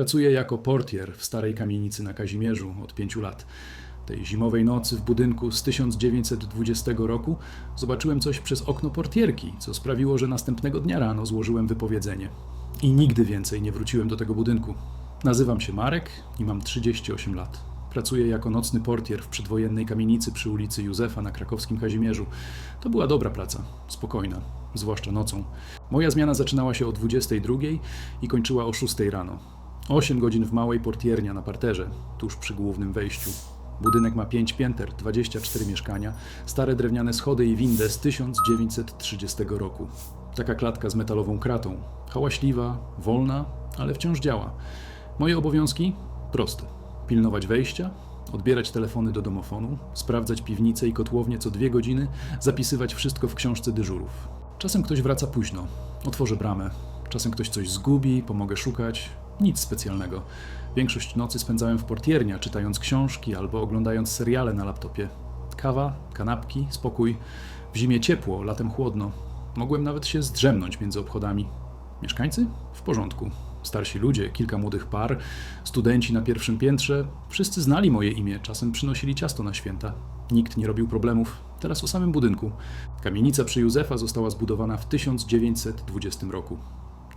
Pracuję jako portier w starej kamienicy na Kazimierzu od pięciu lat. Tej zimowej nocy w budynku z 1920 roku zobaczyłem coś przez okno portierki, co sprawiło, że następnego dnia rano złożyłem wypowiedzenie. I nigdy więcej nie wróciłem do tego budynku. Nazywam się Marek i mam 38 lat. Pracuję jako nocny portier w przedwojennej kamienicy przy ulicy Józefa na krakowskim Kazimierzu. To była dobra praca, spokojna, zwłaszcza nocą. Moja zmiana zaczynała się o 22 i kończyła o 6 rano. 8 godzin w małej portiernia na parterze, tuż przy głównym wejściu. Budynek ma 5 pięter, 24 mieszkania, stare drewniane schody i windę z 1930 roku. Taka klatka z metalową kratą. Hałaśliwa, wolna, ale wciąż działa. Moje obowiązki? Proste. Pilnować wejścia, odbierać telefony do domofonu, sprawdzać piwnice i kotłownie co dwie godziny, zapisywać wszystko w książce dyżurów. Czasem ktoś wraca późno, otworzę bramę. Czasem ktoś coś zgubi, pomogę szukać. Nic specjalnego. Większość nocy spędzałem w portiernia, czytając książki albo oglądając seriale na laptopie. Kawa, kanapki, spokój. W zimie ciepło, latem chłodno. Mogłem nawet się zdrzemnąć między obchodami. Mieszkańcy? W porządku. Starsi ludzie, kilka młodych par, studenci na pierwszym piętrze, wszyscy znali moje imię, czasem przynosili ciasto na święta. Nikt nie robił problemów. Teraz o samym budynku. Kamienica przy Józefa została zbudowana w 1920 roku.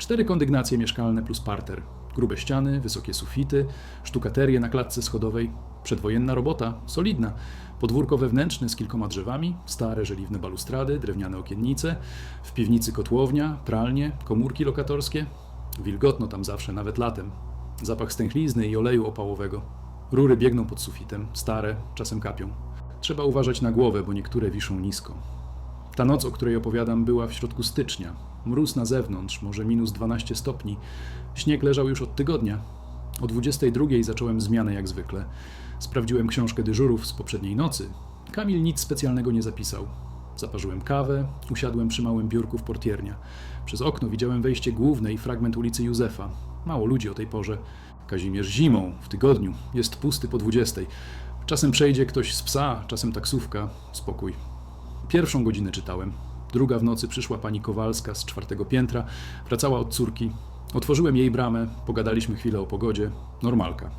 Cztery kondygnacje mieszkalne plus parter. Grube ściany, wysokie sufity, sztukaterie na klatce schodowej. Przedwojenna robota, solidna. Podwórko wewnętrzne z kilkoma drzewami, stare żeliwne balustrady, drewniane okiennice. W piwnicy kotłownia, pralnie, komórki lokatorskie. Wilgotno tam zawsze, nawet latem. Zapach stęchlizny i oleju opałowego. Rury biegną pod sufitem, stare, czasem kapią. Trzeba uważać na głowę, bo niektóre wiszą nisko. Ta noc, o której opowiadam, była w środku stycznia. Mróz na zewnątrz, może minus 12 stopni. Śnieg leżał już od tygodnia. O 22 zacząłem zmianę jak zwykle. Sprawdziłem książkę dyżurów z poprzedniej nocy. Kamil nic specjalnego nie zapisał. Zaparzyłem kawę, usiadłem przy małym biurku w portiernia. Przez okno widziałem wejście główne i fragment ulicy Józefa. Mało ludzi o tej porze. Kazimierz zimą, w tygodniu, jest pusty po 20. Czasem przejdzie ktoś z psa, czasem taksówka. Spokój. Pierwszą godzinę czytałem. Druga w nocy przyszła pani Kowalska z czwartego piętra, wracała od córki. Otworzyłem jej bramę, pogadaliśmy chwilę o pogodzie. Normalka.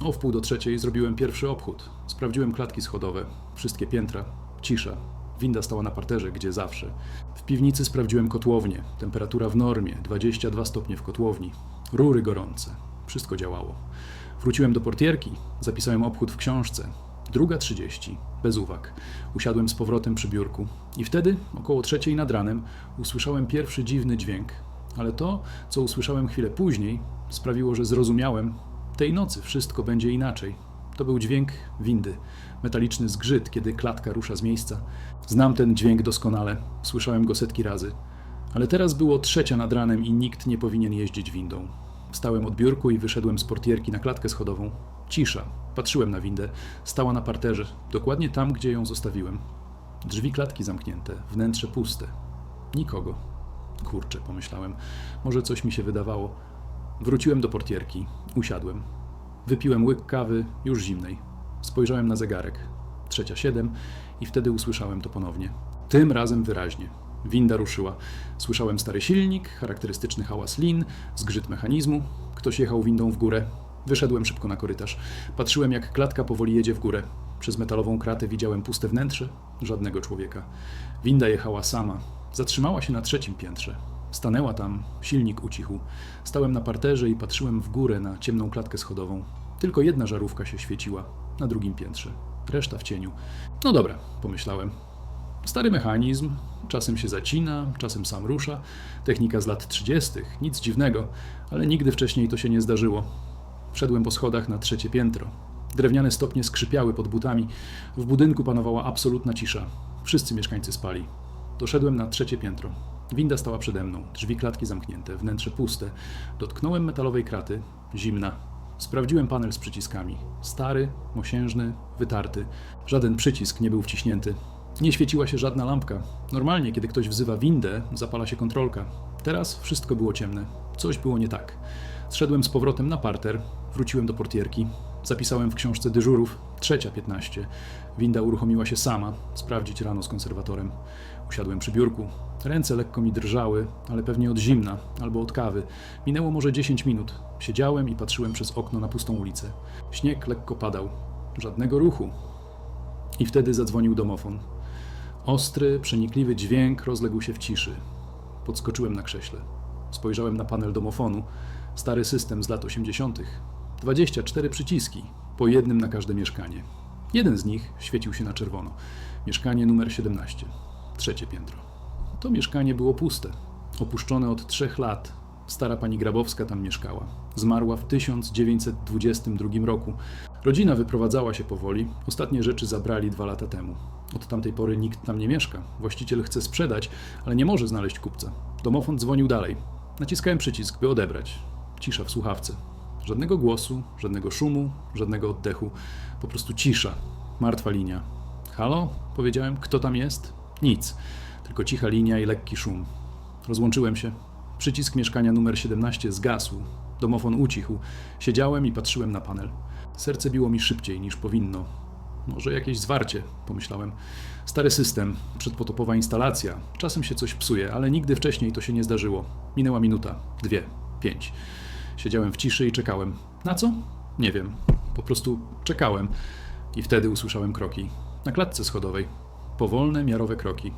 O wpół do trzeciej zrobiłem pierwszy obchód. Sprawdziłem klatki schodowe, wszystkie piętra, cisza. Winda stała na parterze, gdzie zawsze. W piwnicy sprawdziłem kotłownię. Temperatura w normie, 22 stopnie w kotłowni. Rury gorące. Wszystko działało. Wróciłem do portierki, zapisałem obchód w książce. Druga trzydzieści, bez uwag. Usiadłem z powrotem przy biurku. I wtedy, około trzeciej nad ranem, usłyszałem pierwszy dziwny dźwięk. Ale to, co usłyszałem chwilę później, sprawiło, że zrozumiałem, tej nocy wszystko będzie inaczej. To był dźwięk windy, metaliczny zgrzyt, kiedy klatka rusza z miejsca. Znam ten dźwięk doskonale, słyszałem go setki razy. Ale teraz było trzecia nad ranem i nikt nie powinien jeździć windą. Wstałem od biurku i wyszedłem z portierki na klatkę schodową. Cisza. Patrzyłem na windę. Stała na parterze, dokładnie tam, gdzie ją zostawiłem. Drzwi klatki zamknięte, wnętrze puste. Nikogo. Kurczę, pomyślałem. Może coś mi się wydawało. Wróciłem do portierki. Usiadłem. Wypiłem łyk kawy, już zimnej. Spojrzałem na zegarek. Trzecia siedem i wtedy usłyszałem to ponownie. Tym razem wyraźnie. Winda ruszyła. Słyszałem stary silnik, charakterystyczny hałas lin, zgrzyt mechanizmu. Ktoś jechał windą w górę. Wyszedłem szybko na korytarz. Patrzyłem, jak klatka powoli jedzie w górę. Przez metalową kratę widziałem puste wnętrze, żadnego człowieka. Winda jechała sama. Zatrzymała się na trzecim piętrze. Stanęła tam, silnik ucichł. Stałem na parterze i patrzyłem w górę na ciemną klatkę schodową. Tylko jedna żarówka się świeciła, na drugim piętrze. Reszta w cieniu. No dobra, pomyślałem. Stary mechanizm, czasem się zacina, czasem sam rusza. Technika z lat 30., nic dziwnego, ale nigdy wcześniej to się nie zdarzyło. Wszedłem po schodach na trzecie piętro. Drewniane stopnie skrzypiały pod butami. W budynku panowała absolutna cisza. Wszyscy mieszkańcy spali. Doszedłem na trzecie piętro. Winda stała przede mną, drzwi klatki zamknięte, wnętrze puste. Dotknąłem metalowej kraty, zimna. Sprawdziłem panel z przyciskami. Stary, mosiężny, wytarty. Żaden przycisk nie był wciśnięty. Nie świeciła się żadna lampka. Normalnie, kiedy ktoś wzywa windę, zapala się kontrolka. Teraz wszystko było ciemne. Coś było nie tak. Zszedłem z powrotem na parter, wróciłem do portierki. Zapisałem w książce dyżurów trzecia 15. Winda uruchomiła się sama, sprawdzić rano z konserwatorem. Usiadłem przy biurku. Ręce lekko mi drżały, ale pewnie od zimna albo od kawy. Minęło może 10 minut. Siedziałem i patrzyłem przez okno na pustą ulicę. Śnieg lekko padał. Żadnego ruchu. I wtedy zadzwonił domofon. Ostry, przenikliwy dźwięk rozległ się w ciszy. Podskoczyłem na krześle. Spojrzałem na panel domofonu. Stary system z lat 80. 24 przyciski, po jednym na każde mieszkanie. Jeden z nich świecił się na czerwono. Mieszkanie numer 17, trzecie piętro. To mieszkanie było puste, opuszczone od trzech lat. Stara pani Grabowska tam mieszkała. Zmarła w 1922 roku. Rodzina wyprowadzała się powoli. Ostatnie rzeczy zabrali dwa lata temu. Od tamtej pory nikt tam nie mieszka. Właściciel chce sprzedać, ale nie może znaleźć kupca. Domofon dzwonił dalej. Naciskałem przycisk, by odebrać. Cisza w słuchawce. Żadnego głosu, żadnego szumu, żadnego oddechu. Po prostu cisza. Martwa linia. Halo? Powiedziałem. Kto tam jest? Nic. Tylko cicha linia i lekki szum. Rozłączyłem się. Przycisk mieszkania numer 17 zgasł. Domofon ucichł. Siedziałem i patrzyłem na panel. Serce biło mi szybciej niż powinno. Może jakieś zwarcie, pomyślałem. Stary system, przedpotopowa instalacja. Czasem się coś psuje, ale nigdy wcześniej to się nie zdarzyło. Minęła minuta, dwie, pięć. Siedziałem w ciszy i czekałem. Na co? Nie wiem. Po prostu czekałem. I wtedy usłyszałem kroki. Na klatce schodowej. Powolne, miarowe kroki.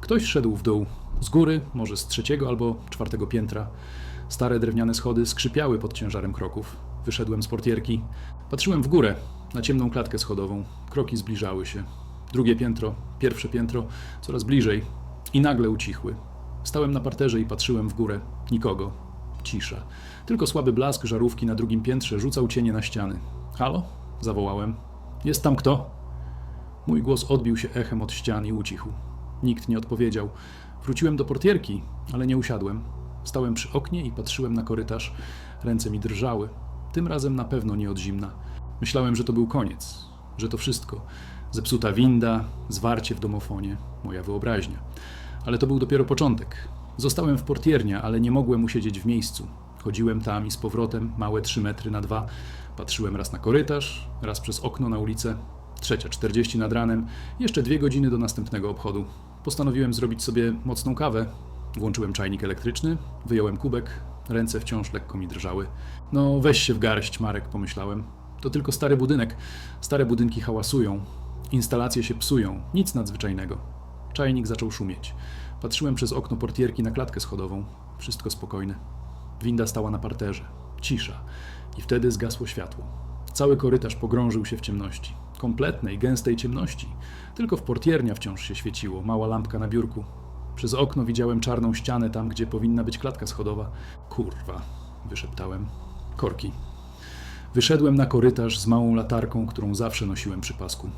Ktoś szedł w dół. Z góry, może z trzeciego albo czwartego piętra. Stare drewniane schody skrzypiały pod ciężarem kroków. Wyszedłem z portierki. Patrzyłem w górę, na ciemną klatkę schodową. Kroki zbliżały się. Drugie piętro, pierwsze piętro, coraz bliżej. I nagle ucichły. Stałem na parterze i patrzyłem w górę. Nikogo. Cisza. Tylko słaby blask żarówki na drugim piętrze rzucał cienie na ściany. Halo? zawołałem. Jest tam kto? Mój głos odbił się echem od ścian i ucichł. Nikt nie odpowiedział. Wróciłem do portierki, ale nie usiadłem. Stałem przy oknie i patrzyłem na korytarz. Ręce mi drżały. Tym razem na pewno nie od zimna. Myślałem, że to był koniec, że to wszystko. Zepsuta winda, zwarcie w domofonie, moja wyobraźnia. Ale to był dopiero początek. Zostałem w portiernia, ale nie mogłem usiedzieć w miejscu. Chodziłem tam i z powrotem, małe trzy metry na dwa. Patrzyłem raz na korytarz, raz przez okno na ulicę. Trzecia, czterdzieści nad ranem, jeszcze dwie godziny do następnego obchodu. Postanowiłem zrobić sobie mocną kawę. Włączyłem czajnik elektryczny, wyjąłem kubek, ręce wciąż lekko mi drżały. No, weź się w garść, Marek, pomyślałem. To tylko stary budynek. Stare budynki hałasują, instalacje się psują, nic nadzwyczajnego. Czajnik zaczął szumieć. Patrzyłem przez okno portierki na klatkę schodową. Wszystko spokojne. Winda stała na parterze. Cisza. I wtedy zgasło światło. Cały korytarz pogrążył się w ciemności. Kompletnej, gęstej ciemności. Tylko w portiernia wciąż się świeciło, mała lampka na biurku. Przez okno widziałem czarną ścianę tam, gdzie powinna być klatka schodowa. Kurwa, wyszeptałem. Korki. Wyszedłem na korytarz z małą latarką, którą zawsze nosiłem przy pasku.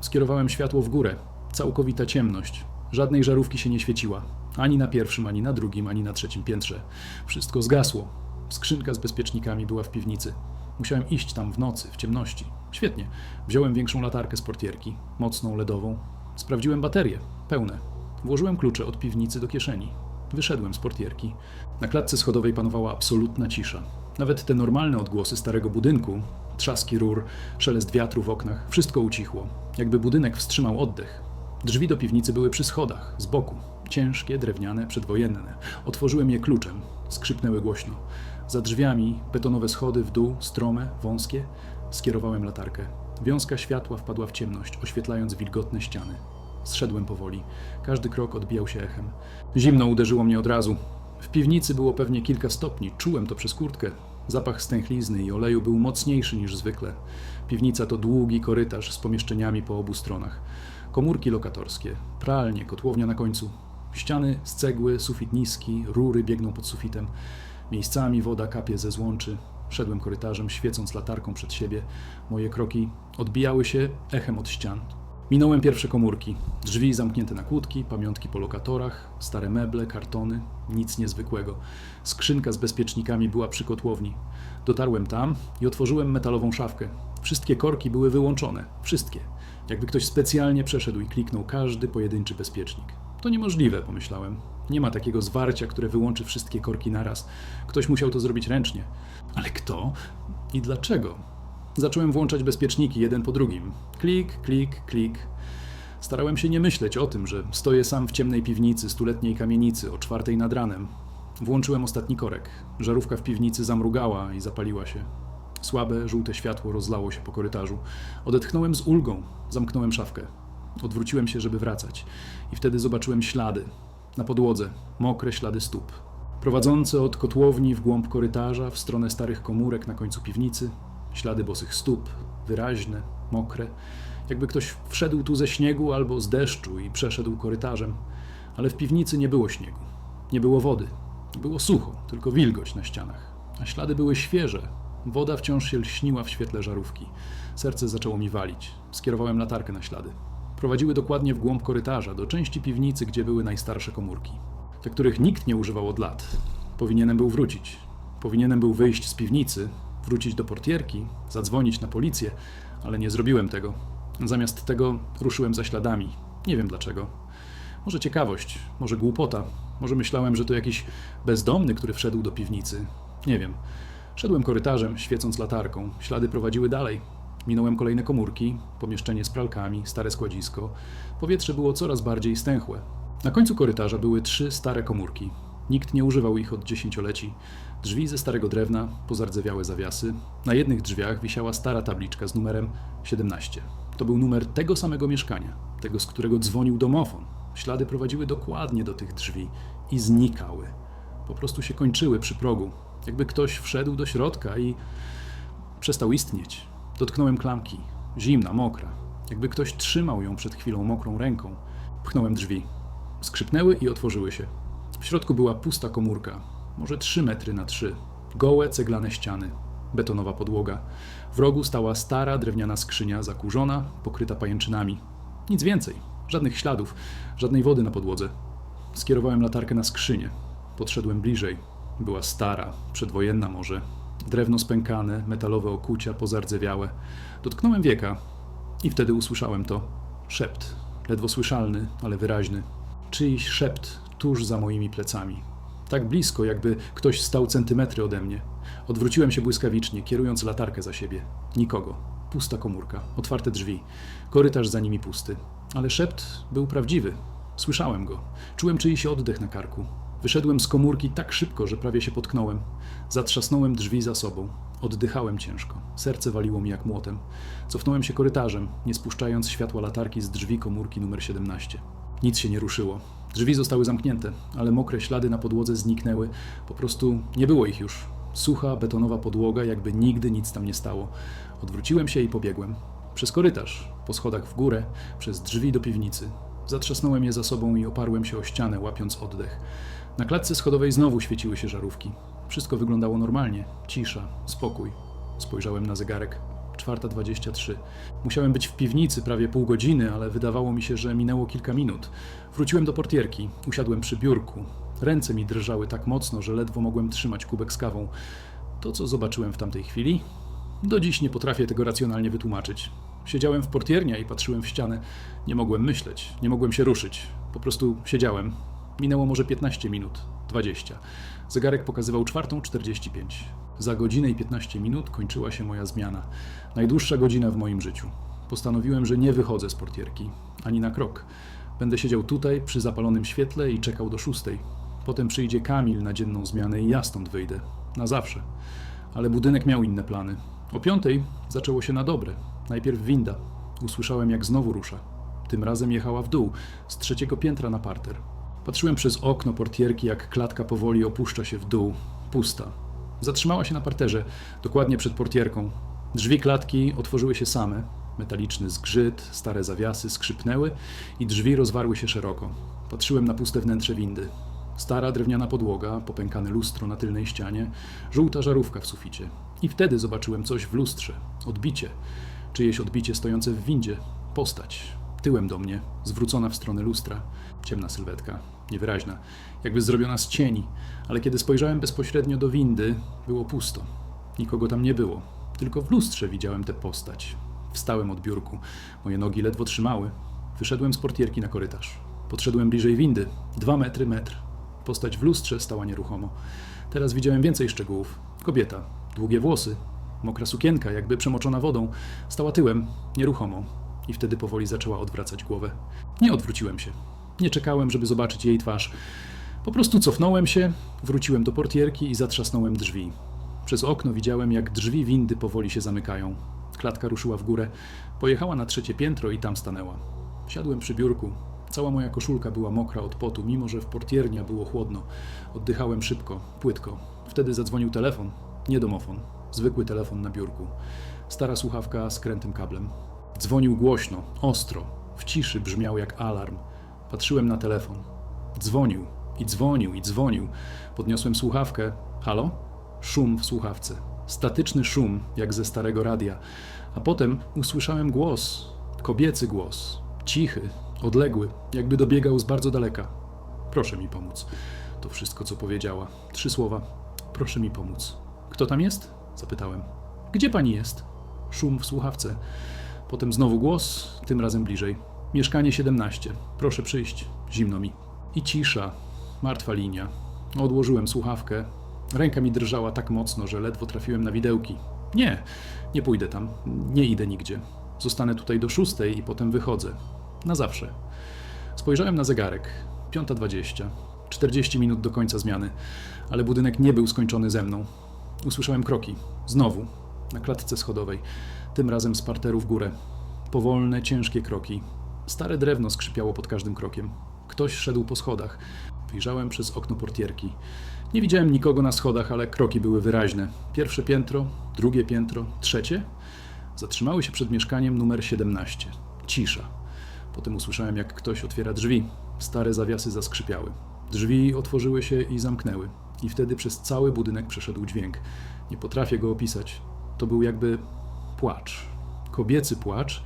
Skierowałem światło w górę. Całkowita ciemność. Żadnej żarówki się nie świeciła. Ani na pierwszym, ani na drugim, ani na trzecim piętrze. Wszystko zgasło. Skrzynka z bezpiecznikami była w piwnicy. Musiałem iść tam w nocy, w ciemności. Świetnie. Wziąłem większą latarkę z portierki, mocną, ledową. Sprawdziłem baterie, pełne. Włożyłem klucze od piwnicy do kieszeni. Wyszedłem z portierki. Na klatce schodowej panowała absolutna cisza. Nawet te normalne odgłosy starego budynku, trzaski rur, szelest wiatru w oknach, wszystko ucichło. Jakby budynek wstrzymał oddech. Drzwi do piwnicy były przy schodach, z boku. Ciężkie, drewniane, przedwojenne. Otworzyłem je kluczem. Skrzypnęły głośno. Za drzwiami betonowe schody w dół, strome, wąskie. Skierowałem latarkę. Wiązka światła wpadła w ciemność, oświetlając wilgotne ściany. Zszedłem powoli. Każdy krok odbijał się echem. Zimno uderzyło mnie od razu. W piwnicy było pewnie kilka stopni. Czułem to przez kurtkę. Zapach stęchlizny i oleju był mocniejszy niż zwykle. Piwnica to długi korytarz z pomieszczeniami po obu stronach. Komórki lokatorskie, pralnie, kotłownia na końcu. Ściany z cegły, sufit niski, rury biegną pod sufitem. Miejscami woda kapie ze złączy. Szedłem korytarzem, świecąc latarką przed siebie. Moje kroki odbijały się echem od ścian. Minąłem pierwsze komórki. Drzwi zamknięte na kłódki, pamiątki po lokatorach, stare meble, kartony, nic niezwykłego. Skrzynka z bezpiecznikami była przy kotłowni. Dotarłem tam i otworzyłem metalową szafkę. Wszystkie korki były wyłączone. Wszystkie. Jakby ktoś specjalnie przeszedł i kliknął każdy pojedynczy bezpiecznik. To niemożliwe, pomyślałem. Nie ma takiego zwarcia, które wyłączy wszystkie korki naraz. Ktoś musiał to zrobić ręcznie. Ale kto i dlaczego? Zacząłem włączać bezpieczniki jeden po drugim. Klik, klik, klik. Starałem się nie myśleć o tym, że stoję sam w ciemnej piwnicy stuletniej kamienicy o czwartej nad ranem. Włączyłem ostatni korek. Żarówka w piwnicy zamrugała i zapaliła się. Słabe, żółte światło rozlało się po korytarzu. Odetchnąłem z ulgą, zamknąłem szafkę. Odwróciłem się, żeby wracać. I wtedy zobaczyłem ślady. Na podłodze, mokre ślady stóp. Prowadzące od kotłowni w głąb korytarza, w stronę starych komórek na końcu piwnicy. Ślady bosych stóp, wyraźne, mokre. Jakby ktoś wszedł tu ze śniegu albo z deszczu i przeszedł korytarzem. Ale w piwnicy nie było śniegu. Nie było wody. Było sucho, tylko wilgoć na ścianach. A ślady były świeże. Woda wciąż się lśniła w świetle żarówki. Serce zaczęło mi walić. Skierowałem latarkę na ślady. Prowadziły dokładnie w głąb korytarza, do części piwnicy, gdzie były najstarsze komórki. Te, których nikt nie używał od lat. Powinienem był wrócić. Powinienem był wyjść z piwnicy, wrócić do portierki, zadzwonić na policję, ale nie zrobiłem tego. Zamiast tego ruszyłem za śladami. Nie wiem dlaczego. Może ciekawość, może głupota, może myślałem, że to jakiś bezdomny, który wszedł do piwnicy. Nie wiem. Szedłem korytarzem, świecąc latarką. Ślady prowadziły dalej. Minąłem kolejne komórki, pomieszczenie z pralkami, stare składzisko. Powietrze było coraz bardziej stęchłe. Na końcu korytarza były trzy stare komórki. Nikt nie używał ich od dziesięcioleci. Drzwi ze starego drewna, pozardzewiałe zawiasy. Na jednych drzwiach wisiała stara tabliczka z numerem 17. To był numer tego samego mieszkania, tego z którego dzwonił domofon. Ślady prowadziły dokładnie do tych drzwi i znikały. Po prostu się kończyły przy progu, jakby ktoś wszedł do środka i przestał istnieć. Dotknąłem klamki, zimna, mokra, jakby ktoś trzymał ją przed chwilą mokrą ręką. Pchnąłem drzwi. Skrzypnęły i otworzyły się. W środku była pusta komórka, może 3 metry na 3. Gołe ceglane ściany, betonowa podłoga. W rogu stała stara drewniana skrzynia zakurzona, pokryta pajęczynami. Nic więcej, żadnych śladów, żadnej wody na podłodze. Skierowałem latarkę na skrzynię. Podszedłem bliżej. Była stara, przedwojenna może. Drewno spękane, metalowe okucia, pozardzewiałe. Dotknąłem wieka i wtedy usłyszałem to. Szept, ledwo słyszalny, ale wyraźny. Czyjś szept tuż za moimi plecami. Tak blisko, jakby ktoś stał centymetry ode mnie. Odwróciłem się błyskawicznie, kierując latarkę za siebie. Nikogo. Pusta komórka, otwarte drzwi. Korytarz za nimi pusty. Ale szept był prawdziwy. Słyszałem go. Czułem czyjś oddech na karku. Wyszedłem z komórki tak szybko, że prawie się potknąłem. Zatrzasnąłem drzwi za sobą. Oddychałem ciężko. Serce waliło mi jak młotem. Cofnąłem się korytarzem, nie spuszczając światła latarki z drzwi komórki numer 17. Nic się nie ruszyło. Drzwi zostały zamknięte, ale mokre ślady na podłodze zniknęły. Po prostu nie było ich już. Sucha, betonowa podłoga, jakby nigdy nic tam nie stało. Odwróciłem się i pobiegłem. Przez korytarz, po schodach w górę, przez drzwi do piwnicy. Zatrzasnąłem je za sobą i oparłem się o ścianę, łapiąc oddech. Na klatce schodowej znowu świeciły się żarówki. Wszystko wyglądało normalnie. Cisza, spokój. Spojrzałem na zegarek. 4.23. Musiałem być w piwnicy prawie pół godziny, ale wydawało mi się, że minęło kilka minut. Wróciłem do portierki, usiadłem przy biurku. Ręce mi drżały tak mocno, że ledwo mogłem trzymać kubek z kawą. To, co zobaczyłem w tamtej chwili, do dziś nie potrafię tego racjonalnie wytłumaczyć. Siedziałem w portiernia i patrzyłem w ścianę. Nie mogłem myśleć, nie mogłem się ruszyć. Po prostu siedziałem. Minęło może 15 minut, 20. Zegarek pokazywał 4.45. Za godzinę i 15 minut kończyła się moja zmiana. Najdłuższa godzina w moim życiu. Postanowiłem, że nie wychodzę z portierki, ani na krok. Będę siedział tutaj przy zapalonym świetle i czekał do szóstej. Potem przyjdzie Kamil na dzienną zmianę i ja stąd wyjdę. Na zawsze. Ale budynek miał inne plany. O piątej zaczęło się na dobre. Najpierw winda. Usłyszałem, jak znowu rusza. Tym razem jechała w dół, z trzeciego piętra na parter. Patrzyłem przez okno portierki, jak klatka powoli opuszcza się w dół. Pusta. Zatrzymała się na parterze, dokładnie przed portierką. Drzwi klatki otworzyły się same. Metaliczny zgrzyt, stare zawiasy skrzypnęły i drzwi rozwarły się szeroko. Patrzyłem na puste wnętrze windy. Stara drewniana podłoga, popękane lustro na tylnej ścianie, żółta żarówka w suficie. I wtedy zobaczyłem coś w lustrze. Odbicie. Czyjeś odbicie stojące w windzie. Postać. Tyłem do mnie, zwrócona w stronę lustra. Ciemna sylwetka, niewyraźna, jakby zrobiona z cieni, ale kiedy spojrzałem bezpośrednio do windy, było pusto. Nikogo tam nie było. Tylko w lustrze widziałem tę postać. Wstałem od biurku. Moje nogi ledwo trzymały. Wyszedłem z portierki na korytarz. Podszedłem bliżej windy. Dwa metry, metr. Postać w lustrze stała nieruchomo. Teraz widziałem więcej szczegółów. Kobieta, długie włosy, Mokra sukienka, jakby przemoczona wodą, stała tyłem, nieruchomo. I wtedy powoli zaczęła odwracać głowę. Nie odwróciłem się. Nie czekałem, żeby zobaczyć jej twarz. Po prostu cofnąłem się, wróciłem do portierki i zatrzasnąłem drzwi. Przez okno widziałem, jak drzwi windy powoli się zamykają. Klatka ruszyła w górę, pojechała na trzecie piętro i tam stanęła. Siadłem przy biurku. Cała moja koszulka była mokra od potu, mimo że w portiernia było chłodno. Oddychałem szybko, płytko. Wtedy zadzwonił telefon, nie domofon, zwykły telefon na biurku. Stara słuchawka z krętym kablem. Dzwonił głośno, ostro, w ciszy brzmiał jak alarm. Patrzyłem na telefon. Dzwonił i dzwonił i dzwonił. Podniosłem słuchawkę. Halo? Szum w słuchawce. Statyczny szum, jak ze starego radia. A potem usłyszałem głos, kobiecy głos, cichy, odległy, jakby dobiegał z bardzo daleka. Proszę mi pomóc. To wszystko, co powiedziała. Trzy słowa. Proszę mi pomóc. Kto tam jest? Zapytałem. Gdzie pani jest? Szum w słuchawce. Potem znowu głos, tym razem bliżej. Mieszkanie 17. Proszę przyjść. Zimno mi. I cisza. Martwa linia. Odłożyłem słuchawkę. Ręka mi drżała tak mocno, że ledwo trafiłem na widełki. Nie, nie pójdę tam. Nie idę nigdzie. Zostanę tutaj do szóstej i potem wychodzę. Na zawsze. Spojrzałem na zegarek. 5.20. 40 minut do końca zmiany, ale budynek nie był skończony ze mną. Usłyszałem kroki. Znowu. Na klatce schodowej. Tym razem z parteru w górę. Powolne, ciężkie kroki. Stare drewno skrzypiało pod każdym krokiem. Ktoś szedł po schodach. Wyjrzałem przez okno portierki. Nie widziałem nikogo na schodach, ale kroki były wyraźne. Pierwsze piętro, drugie piętro, trzecie. Zatrzymały się przed mieszkaniem numer 17. Cisza. Potem usłyszałem, jak ktoś otwiera drzwi. Stare zawiasy zaskrzypiały. Drzwi otworzyły się i zamknęły. I wtedy przez cały budynek przeszedł dźwięk. Nie potrafię go opisać. To był jakby płacz. Kobiecy płacz,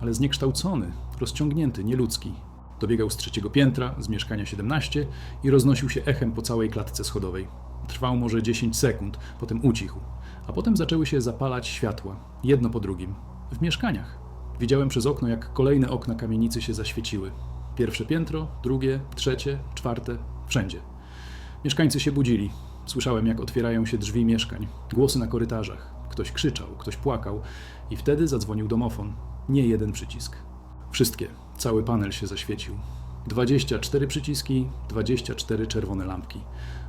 ale zniekształcony, rozciągnięty, nieludzki. Dobiegał z trzeciego piętra, z mieszkania 17 i roznosił się echem po całej klatce schodowej. Trwał może 10 sekund, potem ucichł, a potem zaczęły się zapalać światła, jedno po drugim, w mieszkaniach. Widziałem przez okno, jak kolejne okna kamienicy się zaświeciły. Pierwsze piętro, drugie, trzecie, czwarte, wszędzie. Mieszkańcy się budzili. Słyszałem, jak otwierają się drzwi mieszkań, głosy na korytarzach. Ktoś krzyczał, ktoś płakał i wtedy zadzwonił domofon. Nie jeden przycisk. Wszystkie, cały panel się zaświecił. 24 przyciski, 24 czerwone lampki.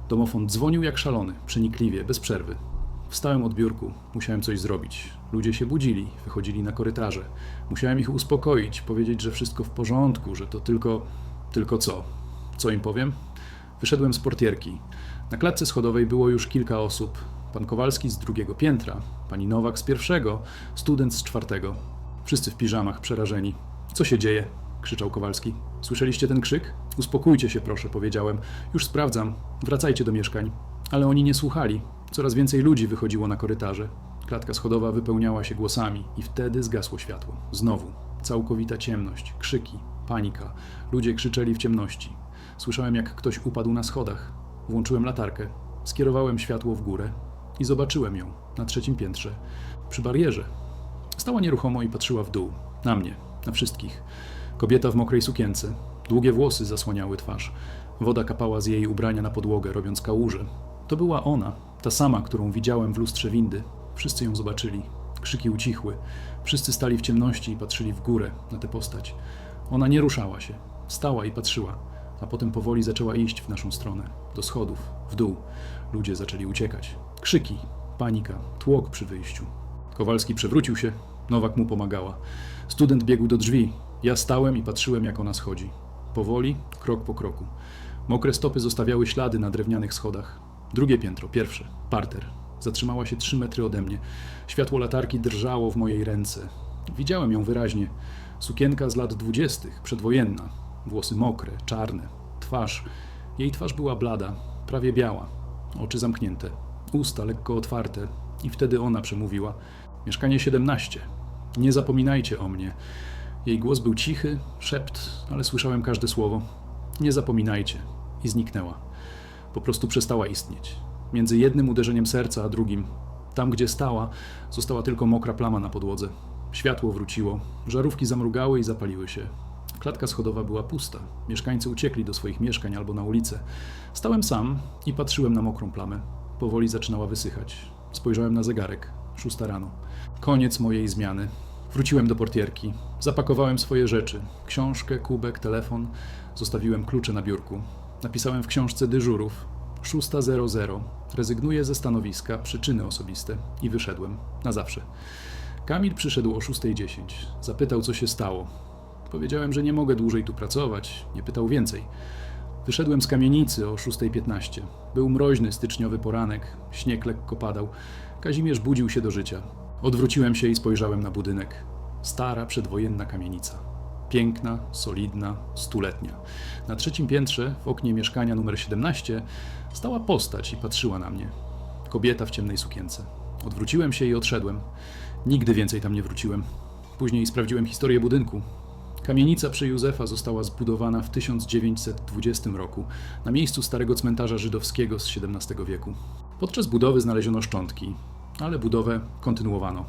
Domofon dzwonił jak szalony, przenikliwie, bez przerwy. Wstałem od biurku, musiałem coś zrobić. Ludzie się budzili, wychodzili na korytarze. Musiałem ich uspokoić, powiedzieć, że wszystko w porządku, że to tylko. tylko co? Co im powiem? Wyszedłem z portierki. Na klatce schodowej było już kilka osób. Pan Kowalski z drugiego piętra, pani Nowak z pierwszego, student z czwartego. Wszyscy w piżamach, przerażeni. Co się dzieje? krzyczał Kowalski. Słyszeliście ten krzyk? Uspokójcie się, proszę, powiedziałem. Już sprawdzam. Wracajcie do mieszkań. Ale oni nie słuchali. Coraz więcej ludzi wychodziło na korytarze. Klatka schodowa wypełniała się głosami i wtedy zgasło światło. Znowu. Całkowita ciemność, krzyki, panika. Ludzie krzyczeli w ciemności. Słyszałem, jak ktoś upadł na schodach. Włączyłem latarkę. Skierowałem światło w górę i zobaczyłem ją na trzecim piętrze, przy barierze. Stała nieruchomo i patrzyła w dół. Na mnie, na wszystkich. Kobieta w mokrej sukience. Długie włosy zasłaniały twarz. Woda kapała z jej ubrania na podłogę, robiąc kałuże. To była ona, ta sama, którą widziałem w lustrze windy. Wszyscy ją zobaczyli. Krzyki ucichły. Wszyscy stali w ciemności i patrzyli w górę na tę postać. Ona nie ruszała się. Stała i patrzyła, a potem powoli zaczęła iść w naszą stronę. Do schodów, w dół. Ludzie zaczęli uciekać. Krzyki, panika, tłok przy wyjściu. Kowalski przewrócił się, Nowak mu pomagała. Student biegł do drzwi. Ja stałem i patrzyłem, jak ona schodzi. Powoli, krok po kroku. Mokre stopy zostawiały ślady na drewnianych schodach. Drugie piętro, pierwsze, parter. Zatrzymała się trzy metry ode mnie. Światło latarki drżało w mojej ręce. Widziałem ją wyraźnie. Sukienka z lat dwudziestych, przedwojenna. Włosy mokre, czarne. Twarz. Jej twarz była blada, prawie biała. Oczy zamknięte. Usta lekko otwarte. I wtedy ona przemówiła. Mieszkanie 17. Nie zapominajcie o mnie. Jej głos był cichy, szept, ale słyszałem każde słowo. Nie zapominajcie. I zniknęła. Po prostu przestała istnieć. Między jednym uderzeniem serca a drugim, tam gdzie stała, została tylko mokra plama na podłodze. Światło wróciło, żarówki zamrugały i zapaliły się. Klatka schodowa była pusta. Mieszkańcy uciekli do swoich mieszkań albo na ulicę. Stałem sam i patrzyłem na mokrą plamę. Powoli zaczynała wysychać. Spojrzałem na zegarek. szósta rano. Koniec mojej zmiany. Wróciłem do portierki. Zapakowałem swoje rzeczy: książkę, kubek, telefon. Zostawiłem klucze na biurku. Napisałem w książce dyżurów. 6.00. Rezygnuję ze stanowiska, przyczyny osobiste. I wyszedłem. Na zawsze. Kamil przyszedł o 6.10. Zapytał, co się stało. Powiedziałem, że nie mogę dłużej tu pracować. Nie pytał więcej. Wyszedłem z kamienicy o 6.15. Był mroźny styczniowy poranek, śnieg lekko padał. Kazimierz budził się do życia. Odwróciłem się i spojrzałem na budynek. Stara, przedwojenna kamienica. Piękna, solidna, stuletnia. Na trzecim piętrze, w oknie mieszkania numer 17, stała postać i patrzyła na mnie. Kobieta w ciemnej sukience. Odwróciłem się i odszedłem. Nigdy więcej tam nie wróciłem. Później sprawdziłem historię budynku. Kamienica przy Józefa została zbudowana w 1920 roku na miejscu starego cmentarza żydowskiego z XVII wieku. Podczas budowy znaleziono szczątki, ale budowę kontynuowano.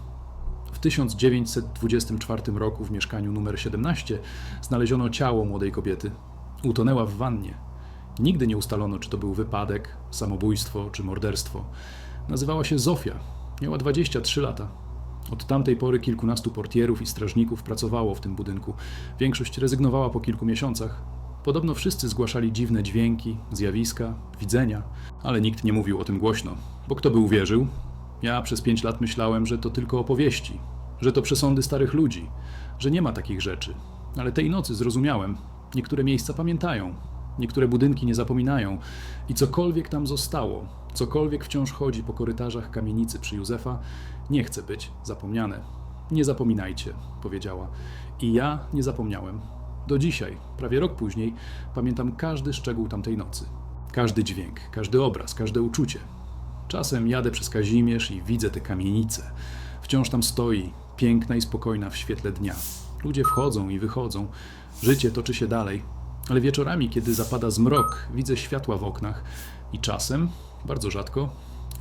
W 1924 roku w mieszkaniu numer 17 znaleziono ciało młodej kobiety. Utonęła w wannie. Nigdy nie ustalono, czy to był wypadek, samobójstwo czy morderstwo. Nazywała się Zofia. Miała 23 lata. Od tamtej pory kilkunastu portierów i strażników pracowało w tym budynku. Większość rezygnowała po kilku miesiącach. Podobno wszyscy zgłaszali dziwne dźwięki, zjawiska, widzenia, ale nikt nie mówił o tym głośno, bo kto by uwierzył? Ja przez pięć lat myślałem, że to tylko opowieści, że to przesądy starych ludzi, że nie ma takich rzeczy. Ale tej nocy zrozumiałem. Niektóre miejsca pamiętają, niektóre budynki nie zapominają i cokolwiek tam zostało, cokolwiek wciąż chodzi po korytarzach kamienicy przy Józefa, nie chce być zapomniane. Nie zapominajcie, powiedziała. I ja nie zapomniałem. Do dzisiaj, prawie rok później, pamiętam każdy szczegół tamtej nocy. Każdy dźwięk, każdy obraz, każde uczucie. Czasem jadę przez Kazimierz i widzę tę kamienicę. Wciąż tam stoi, piękna i spokojna w świetle dnia. Ludzie wchodzą i wychodzą. Życie toczy się dalej. Ale wieczorami, kiedy zapada zmrok, widzę światła w oknach i czasem, bardzo rzadko,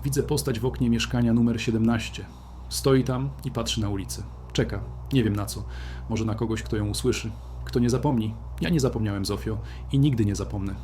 widzę postać w oknie mieszkania numer 17. Stoi tam i patrzy na ulicę. Czeka. Nie wiem na co. Może na kogoś, kto ją usłyszy. Kto nie zapomni. Ja nie zapomniałem, Zofio, i nigdy nie zapomnę.